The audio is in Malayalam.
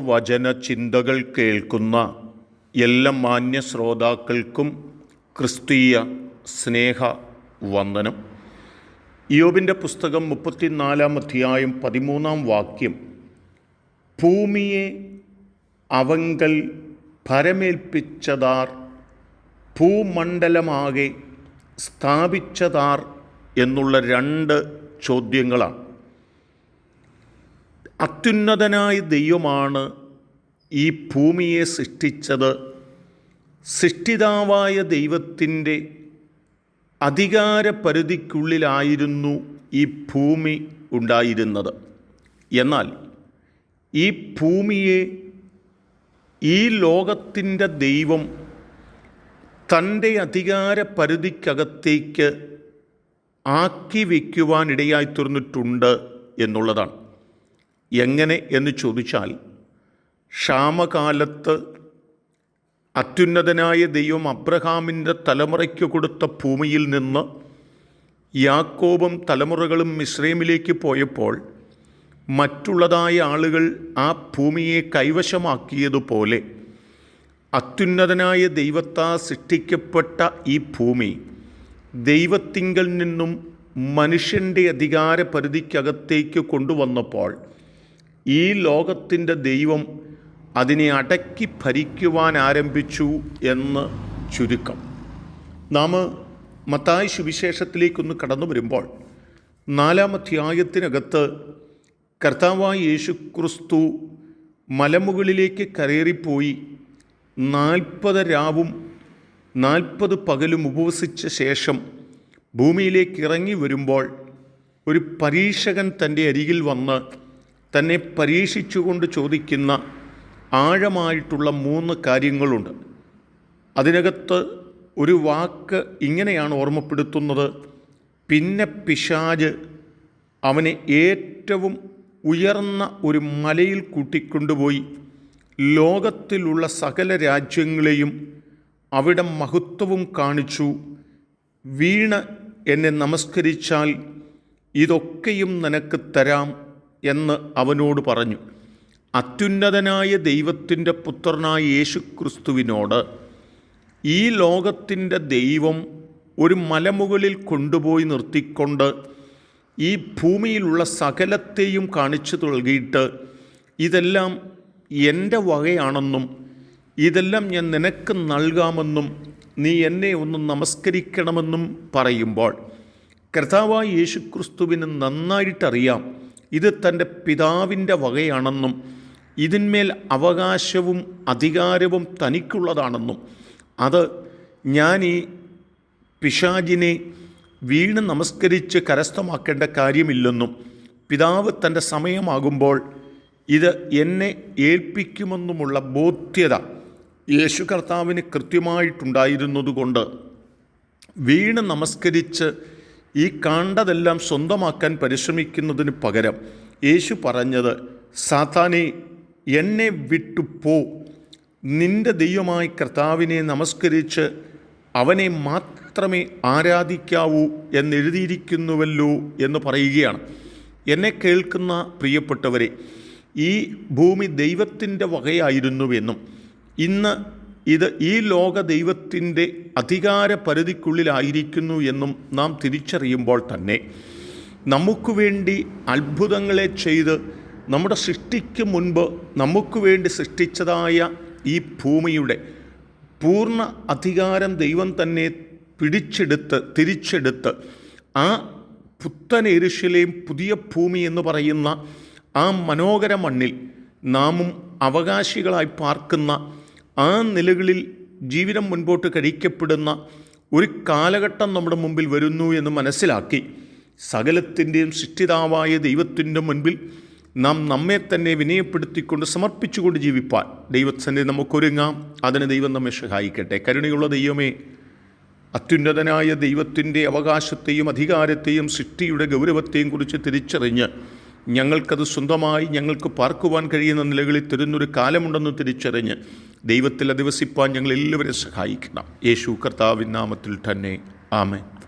ദൈവവചന ചിന്തകൾ കേൾക്കുന്ന എല്ലാ മാന്യ ശ്രോതാക്കൾക്കും ക്രിസ്തീയ സ്നേഹ വന്ദനം. യോബിന്റെ പുസ്തകം മുപ്പത്തിനാലാം അധ്യായം പതിമൂന്നാം വാക്യം ഭൂമിയെ അവങ്കൽ ഭരമേൽപ്പിച്ചതാർ ഭൂമണ്ഡലമാകെ സ്ഥാപിച്ചതാർ എന്നുള്ള രണ്ട് ചോദ്യങ്ങളാണ്. അത്യുന്നതനായ ദൈവമാണ് ഈ ഭൂമിയെ സൃഷ്ടിച്ചത്. സൃഷ്ടിതാവായ ദൈവത്തിന്റെ അധികാര പരിധിക്കുള്ളിലായിരുന്നു ഈ ഭൂമി ഉണ്ടായിരുന്നത്. എന്നാൽ ഈ ഭൂമിയെ ഈ ലോകത്തിന്റെ ദൈവം തന്റെ അധികാര പരിധിക്കകത്തേക്ക് ആക്കി വയ്ക്കുവാനിടയായി തീർന്നിട്ടുണ്ട് എന്നുള്ളതാണ്. എങ്ങനെ എന്ന് ചോദിച്ചാൽ ക്ഷാമകാലത്ത് അത്യുന്നതനായ ദൈവം അബ്രഹാമിന്റെ തലമുറയ്ക്ക് കൊടുത്ത ഭൂമിയിൽ നിന്ന് യാക്കോബും തലമുറകളും മിശ്രൈമിലേക്ക് പോയപ്പോൾ മറ്റുള്ളതായ ആളുകൾ ആ ഭൂമിയെ കൈവശമാക്കിയതുപോലെ അത്യുന്നതനായ ദൈവത്താ സൃഷ്ടിക്കപ്പെട്ട ഈ ഭൂമി ദൈവത്തിങ്കൽ നിന്നും മനുഷ്യന്റെ അധികാര പരിധിക്കകത്തേക്ക് കൊണ്ടുവന്നപ്പോൾ ഈ ലോകത്തിന്റെ ദൈവം അതിനെ അടക്കി ഭരിക്കുവാൻ ആരംഭിച്ചു എന്ന് ചുരുക്കം. നാം മത്തായ സുവിശേഷത്തിലേക്കൊന്ന് കടന്നു വരുമ്പോൾ നാലാം അധ്യായത്തിനകത്ത് കർത്താവായ യേശു ക്രിസ്തു മലമുകളിലേക്ക് കയറിപ്പോയി നാൽപ്പത് രാവും നാൽപ്പത് പകലും ഉപവസിച്ച ശേഷം ഭൂമിയിലേക്ക് ഇറങ്ങി വരുമ്പോൾ ഒരു പരീക്ഷകൻ തന്റെ അരികിൽ വന്ന് തന്നെ പരീക്ഷിച്ചുകൊണ്ട് ചോദിക്കുന്ന ആഴമായിട്ടുള്ള മൂന്ന് കാര്യങ്ങളുണ്ട്. അതിനകത്ത് ഒരു വാക്ക് ഇങ്ങനെയാണ് ഓർമ്മപ്പെടുത്തുന്നത്. പിന്നെ പിശാജ് അവനെ ഏറ്റവും ഉയർന്ന ഒരു മലയിൽ കൂട്ടിക്കൊണ്ടുപോയി. ലോകത്തിലുള്ള സകല രാജ്യങ്ങളെയും അവിടെ മഹത്വവും കാണിച്ചു. വീണ് എന്നെ നമസ്കരിച്ചാൽ ഇതൊക്കെയും നിനക്ക് തരാം. എന്ന് അവനോട് പറഞ്ഞു അത്യുന്നതനായ ദൈവത്തിന്റെ പുത്രനായ യേശുക്രിസ്തുവിനോട് ഈ ലോകത്തിന്റെ ദൈവം ഒരു മലമുകളിൽ കൊണ്ടുപോയി നിർത്തിക്കൊണ്ട് ഈ ഭൂമിയിലുള്ള സകലത്തെയും കാണിച്ചു നൽകിയിട്ട് ഇതെല്ലാം എന്റെ വകയാണെന്നും ഇതെല്ലാം ഞാൻ നിനക്ക് നൽകാമെന്നും നീ എന്നെ ഒന്ന് നമസ്കരിക്കണമെന്നും പറയുമ്പോൾ കർത്താവായ യേശുക്രിസ്തുവിന് നന്നായിട്ടറിയാം ഇത് തന്റെ പിതാവിന്റെ വകയാണെന്നും ഇതിന്മേൽ അവകാശവും അധികാരവും തനിക്കുള്ളതാണെന്നും അത് ഞാൻ ഈ പിശാജിനെ വീണ് നമസ്കരിച്ച് കരസ്ഥമാക്കേണ്ട കാര്യമില്ലെന്നും പിതാവ് തന്റെ സമയമാകുമ്പോൾ ഇത് എന്നെ ഏൽപ്പിക്കുമെന്നുമുള്ള ബോധ്യത യേശു കർത്താവിന് കൃത്യമായിട്ടുണ്ടായിരുന്നതുകൊണ്ട് വീണ് നമസ്കരിച്ച് ഈ കാണ്ടതെല്ലാം സ്വന്തമാക്കാൻ പരിശ്രമിക്കുന്നതിന് പകരം യേശു പറഞ്ഞത് സാത്താനെ എന്നെ വിട്ടു പോ. നിന്റെ ദൈവമായ കർത്താവിനെ നമസ്കരിച്ച് അവനെ മാത്രമേ ആരാധിക്കാവൂ എന്നെഴുതിയിരിക്കുന്നുവല്ലോ എന്ന് പറയുകയാണ്. എന്നെ കേൾക്കുന്ന പ്രിയപ്പെട്ടവരെ ഈ ഭൂമി ദൈവത്തിന്റെ വകയായിരുന്നുവെന്നും ഇന്ന് ഇത് ഈ ലോക ദൈവത്തിന്റെ അധികാര പരിധിക്കുള്ളിലായിരിക്കുന്നു എന്നും നാം തിരിച്ചറിയുമ്പോൾ തന്നെ നമുക്ക് വേണ്ടി അത്ഭുതങ്ങളെ ചെയ്ത് നമ്മുടെ സൃഷ്ടിക്ക് മുൻപ് നമുക്ക് വേണ്ടി സൃഷ്ടിച്ചതായ ഈ ഭൂമിയുടെ പൂർണ അധികാരം ദൈവം തന്നെ പിടിച്ചെടുത്ത് തിരിച്ചെടുത്ത് ആ പുത്തൻ എരുശലേം പുതിയ ഭൂമി എന്ന് പറയുന്ന ആ മനോഹര മണ്ണിൽ നാമും അവകാശികളായി പാർക്കുന്ന ആ നിലകളിൽ ജീവിതം മുൻപോട്ട് കഴിക്കപ്പെടുന്ന ഒരു കാലഘട്ടം നമ്മുടെ മുമ്പിൽ വരുന്നു എന്ന് മനസ്സിലാക്കി സകലത്തിന്റെയും സൃഷ്ടിതാവായ ദൈവത്തിന്റെ മുൻപിൽ നാം നമ്മെ തന്നെ വിനയപ്പെടുത്തിക്കൊണ്ട് സമർപ്പിച്ചുകൊണ്ട് ജീവിപ്പാൻ ദൈവത്തിന്റെ നമുക്കൊരുങ്ങാം അതിന് ദൈവം നമ്മെ സഹായിക്കട്ടെ. കരുണയുള്ള ദൈവമേ അത്യുന്നതനായ ദൈവത്തിന്റെ അവകാശത്തെയും അധികാരത്തെയും സൃഷ്ടിയുടെ ഗൗരവത്തെയും കുറിച്ച് തിരിച്ചറിഞ്ഞ് ഞങ്ങൾക്കത് സ്വന്തമായി ഞങ്ങൾക്ക് പാർക്കുവാൻ കഴിയുന്ന നിലകളിൽ തരുന്നൊരു കാലമുണ്ടെന്ന് തിരിച്ചറിഞ്ഞ് ദൈവത്തിൽ അധിവസിപ്പാൻ ഞങ്ങൾ എല്ലാവരെയും സഹായിക്കണം. യേശു കർത്താവിൻ നാമത്തിൽ തന്നെ. ആമേൻ.